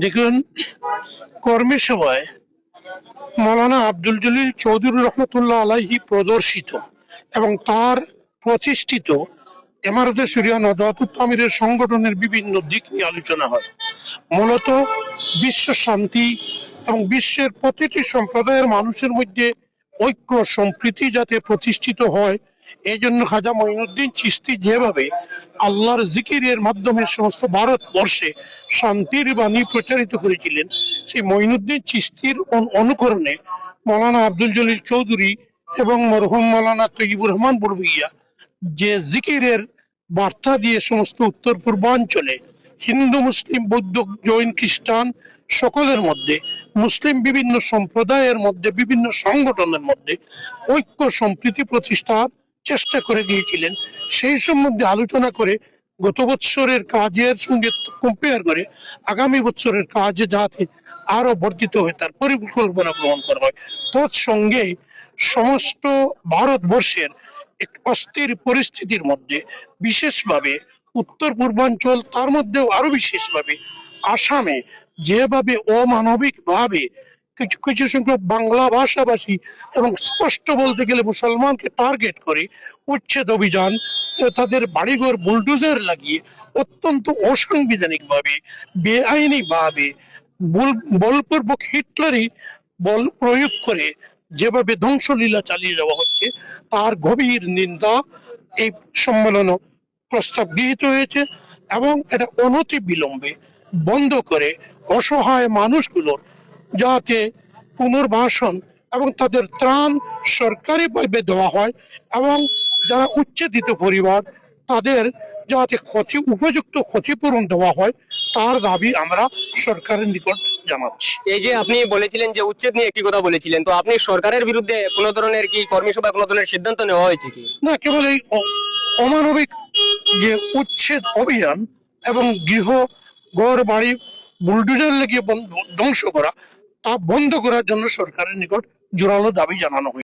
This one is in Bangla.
দেখুন, কর্মের সভায় মৌলানা আব্দুল জলিল চৌধুরী রহমতুল্লাহ আলাইহি প্রদর্শিত এবং তার প্রতিষ্ঠিত এমারতে সুরিয়া নদাতুল তামিরের সংগঠনের বিভিন্ন দিক নিয়ে আলোচনা হয়। মূলত বিশ্ব শান্তি এবং বিশ্বের প্রতিটি সম্প্রদায়ের মানুষের মধ্যে ঐক্য সম্প্রীতি যাতে প্রতিষ্ঠিত হয় এই জন্য খাজা মঈনুদ্দিন চিস্তি যেভাবে আল্লাহর জিকিরের মাধ্যমে সমস্ত ভারতবর্ষে শান্তির বাণী প্রচারিত করেছিলেন, সেই মঈনুদ্দিন চিস্তির অনুকরণে মৌলানা আব্দুল জলিল চৌধুরী এবং মরহুম মৌলানা তৈবুর রহমান বড়ভুইয়া যে জিকিরের বার্তা দিয়ে সমস্ত উত্তর পূর্বাঞ্চলে হিন্দু, মুসলিম, বৌদ্ধ, জৈন, খ্রিস্টান সকলের মধ্যে, মুসলিম বিভিন্ন সম্প্রদায়ের মধ্যে, বিভিন্ন সংগঠনের মধ্যে ঐক্য সম্প্রীতি প্রতিষ্ঠার চেষ্টা করে দিয়েছিলেন সেই সম্বন্ধে আলোচনা করে গত বৎসরের কাজের সঙ্গে কম্পেয়ার করে আগামী বছরের কাজে যাতে আরও বর্ধিত হয়, তার পরিকল্পনা গ্রহণ করা হয়। তৎসঙ্গে সমস্ত ভারতবর্ষের এক অস্থির পরিস্থিতির মধ্যে বিশেষভাবে উত্তর পূর্বাঞ্চল তার মধ্যেও আরও বিশেষভাবে আসামে যেভাবে অমানবিক ভাবে কিছু কিছু সংখ্যক বাংলা ভাষাভাষী এবং স্পষ্ট বলতে গেলে মুসলমানকে টার্গেট করে উচ্ছেদ অভিযান তাদের বাড়িঘর বুলডোজার লাগিয়ে অত্যন্ত অসাংবিধানিক ভাবে বেআইনি ভাবে বলপূর্বক হিটলারই বল প্রয়োগ করে যেভাবে ধ্বংসলীলা চালিয়ে যাওয়া হচ্ছে, তার গভীর নিন্দা এই সম্মেলন প্রস্তাব গৃহীত হয়েছে এবং এটা অনতি বিলম্বে বন্ধ করে অসহায় মানুষগুলোর যাতে পুনর্বাসন এবং তাদের ত্রাণ সরকারিভাবে দেওয়া হয় এবং যারা উচ্ছেদিত পরিবার তাদের যাতে ক্ষতি উপযুক্ত ক্ষতিপূরণ দেওয়া হয় তার দাবি আমরা সরকারের নিকট জানাচ্ছি। এই যে আপনি বলেছিলেন যে উচ্ছেদ নিয়ে একটি কথা বলেছিলেন তো আপনি সরকারের বিরুদ্ধে কোনো ধরনের কি কর্মী সভায় কোনো ধরনের সিদ্ধান্ত নেওয়া হয়েছে কি? না কেবল এই অমানবিক যে উচ্ছেদ অভিযান এবং গৃহ ঘর বাড়ি বুলডোজার বন্ধ- ধ্বংস করা তা বন্ধ করার জন্য সরকারের নিকট জোরালো দাবি জানানো